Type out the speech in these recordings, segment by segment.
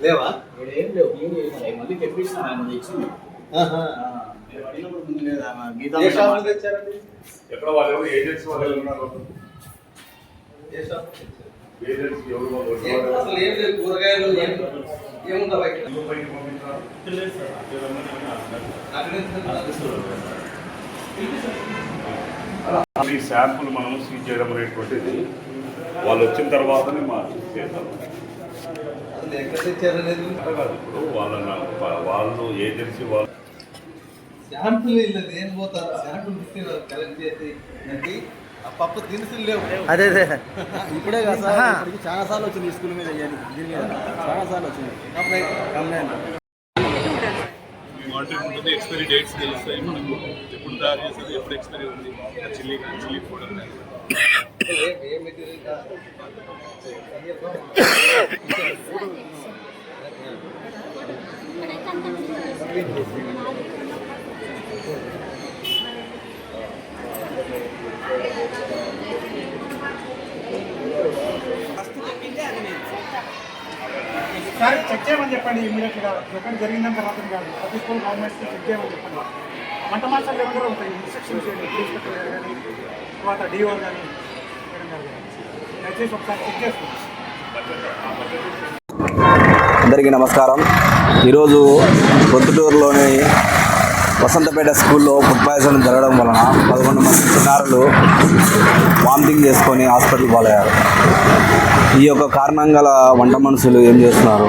లేవా? ఏం మళ్ళీ ఆయన ఎక్కడ వాళ్ళు ఎవరు? ఏజెన్సీ వాళ్ళు ఉన్నారు? అసలు ఏం లేదు కూరగాయలు ఏం ఏముండవు ఇక్కడ ఎందుకు పైకి పంపించారు? అక్కడ నుంచి ఈ శాంపుల్ మనం సీజ్ చేయడం అనేటువంటిది వాళ్ళు వచ్చిన తర్వాతనే మా చేస్తాం అసలు ఎక్కడ తెచ్చారనేది అట్లా కాదు ఇప్పుడు వాళ్ళ వాళ్ళు ఏజెన్సీ వాళ్ళు శాంపుల్ ఇల్లది ఏం పోతారు? శాంపుల్ కలెక్ట్ చేసి ఆ పప్పు దినుసులు లేవు. అదే అదే. ఇప్పుడే కాదు సార్ ఇప్పటికి చాలా సార్లు వచ్చింది ఈ స్కూల్ మీద దీని మీద చాలా సార్లు వచ్చింది. కంప్లైంట్. కంప్లైంట్. వాటర్ ఉంటుంది ఎక్స్పైరీ డేట్స్ తెలుస్తాయి. మనకు ఎప్పుడు తయారు చేసేది ఎప్పుడు ఎక్స్పైరీ ఉంది. చిల్లీ చిల్లీ పౌడర్ కానీ. ఏ- సార్ చెక్ చేయమని చెప్పండి. ఇమీడియట్గా ఎక్కడ జరిగిందని మాత్రం కాదు. ప్రతి స్కూల్ గవర్నమెంట్ చెక్ చేయమని చెప్పండి. వంట మాస్టర్ దగ్గర ఉంటాయి ఇన్స్ట్రక్షన్స్ ఇన్స్పెక్టర్ గారు కానీ తర్వాత డిఓ కానీ అందరికీ నమస్కారం. ఈరోజు పొద్దుటూరులోని వసంతపేట స్కూల్లో ఫుడ్ పాయిజన్ జరగడం వలన పదకొండు మంది చిన్నారులు వామిటింగ్ చేసుకొని హాస్పిటల్ పాలయ్యారు. ఈ యొక్క కారణం గల వంట మనుషులు ఏం చేస్తున్నారు?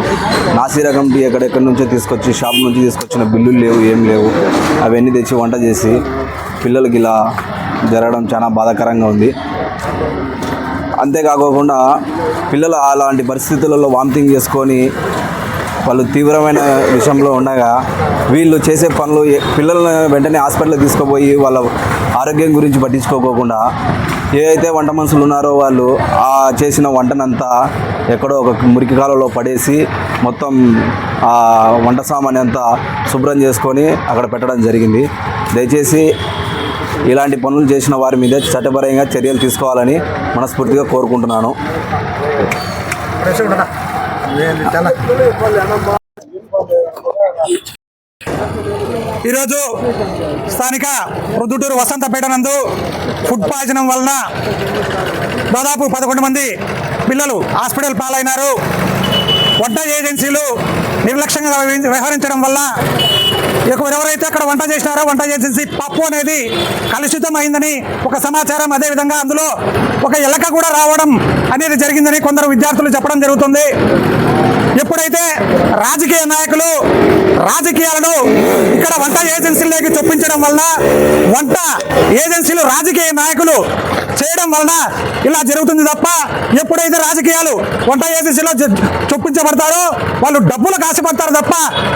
నాసి రకం టీ ఎక్కడెక్కడి నుంచో తీసుకొచ్చి షాప్ నుంచి తీసుకొచ్చిన బిల్లులు లేవు ఏం లేవు. అవన్నీ తెచ్చి వంట చేసి పిల్లలకి ఇలా జరగడం చాలా బాధాకరంగా ఉంది. అంతేకాకుండా పిల్లలు అలాంటి పరిస్థితులలో వామిటింగ్ చేసుకొని వాళ్ళు తీవ్రమైన విషయంలో ఉండగా వీళ్ళు చేసే పనులు పిల్లలను వెంటనే హాస్పిటల్కి తీసుకుపోయి వాళ్ళ ఆరోగ్యం గురించి పట్టించుకోకుండా ఏవైతే వంట మనుషులు ఉన్నారో వాళ్ళు ఆ చేసిన వంటనంతా ఎక్కడో ఒక మురికి కాలంలో పడేసి మొత్తం ఆ వంట సామాన్ అంతా శుభ్రం చేసుకొని అక్కడ పెట్టడం జరిగింది. దయచేసి ఇలాంటి పనులు చేసిన వారి మీద చట్టపరంగా చర్యలు తీసుకోవాలని మనస్ఫూర్తిగా కోరుకుంటున్నాను. ఈరోజు స్థానిక ప్రొద్దుటూరు వసంతపేట నందు ఫుడ్ పాయిజనం వలన దాదాపు పదకొండు మంది పిల్లలు హాస్పిటల్ పాలైనారు. వడ్డ ఏజెన్సీలు నిర్లక్ష్యంగా వ్యవహరించడం వల్ల ఎవరైతే అక్కడ వంట చేసినారో వంట ఏజెన్సీ పప్పు అనేది కలుషితం అయిందని ఒక సమాచారం. అదేవిధంగా అందులో ఒక ఎలక కూడా రావడం అనేది జరిగిందని కొందరు విద్యార్థులు చెప్పడం జరుగుతుంది. ఎప్పుడైతే రాజకీయ నాయకులు రాజకీయాలను ఇక్కడ వంట ఏజెన్సీలకి చొప్పించడం వలన వంట ఏజెన్సీలు రాజకీయ నాయకులు చేయడం వలన ఇలా జరుగుతుంది తప్ప ఎప్పుడైతే రాజకీయాలు వంట ఏజెన్సీలో చొప్పించబడతారో వాళ్ళు డబ్బులకు ఆశపడతారు తప్ప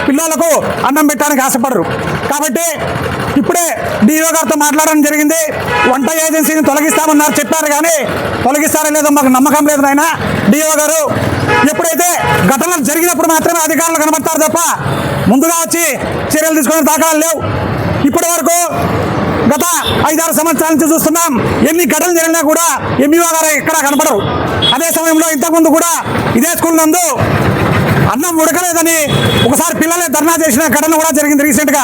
పిల్లలకు అన్నం పెట్టడానికి ఆశపడరు. కాబట్టి ఇప్పుడే డిఓ గారితో మాట్లాడడం జరిగింది. వంట ఏజెన్సీని తొలగిస్తామన్నారు చెప్పారు కానీ తొలగిస్తారో లేదో మాకు నమ్మకం లేదు నాయన. డిఓ గారు ఎప్పుడైతే గత ఘటనలు జరిగినప్పుడు మాత్రమే అధికారులు కనబడతారు తప్ప ముందుగా వచ్చి చర్యలు తీసుకునే దాఖలాలు లేవు. ఇప్పటి వరకు గత ఐదారు సంవత్సరాల నుంచి చూస్తున్నాం. ఎన్ని ఘటనలు జరిగినా కూడా ఎంఈఓ గారు ఎక్కడా కనపడరు. అదే సమయంలో ఇంతకుముందు కూడా ఇదే స్కూల్ నందు అన్నం ఉడకలేదని ఒకసారి పిల్లలే ధర్నా చేసిన ఘటన కూడా జరిగింది రీసెంట్గా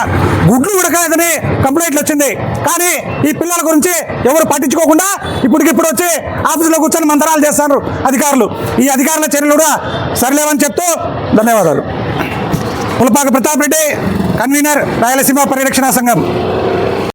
గుడ్లు ఉడకలేదని కంప్లైంట్లు వచ్చింది. కానీ ఈ పిల్లల గురించి ఎవరు పట్టించుకోకుండా ఇప్పటికిప్పుడు వచ్చి ఆఫీసులో కూర్చొని మంతరాలు చేస్తారు అధికారులు. ఈ అధికారుల చర్యలు కూడా సరిలేవని చెప్తూ ధన్యవాదాలు. పులపాక ప్రతాప్ రెడ్డి కన్వీనర్ రాయలసీమ పరిరక్షణ సంఘం.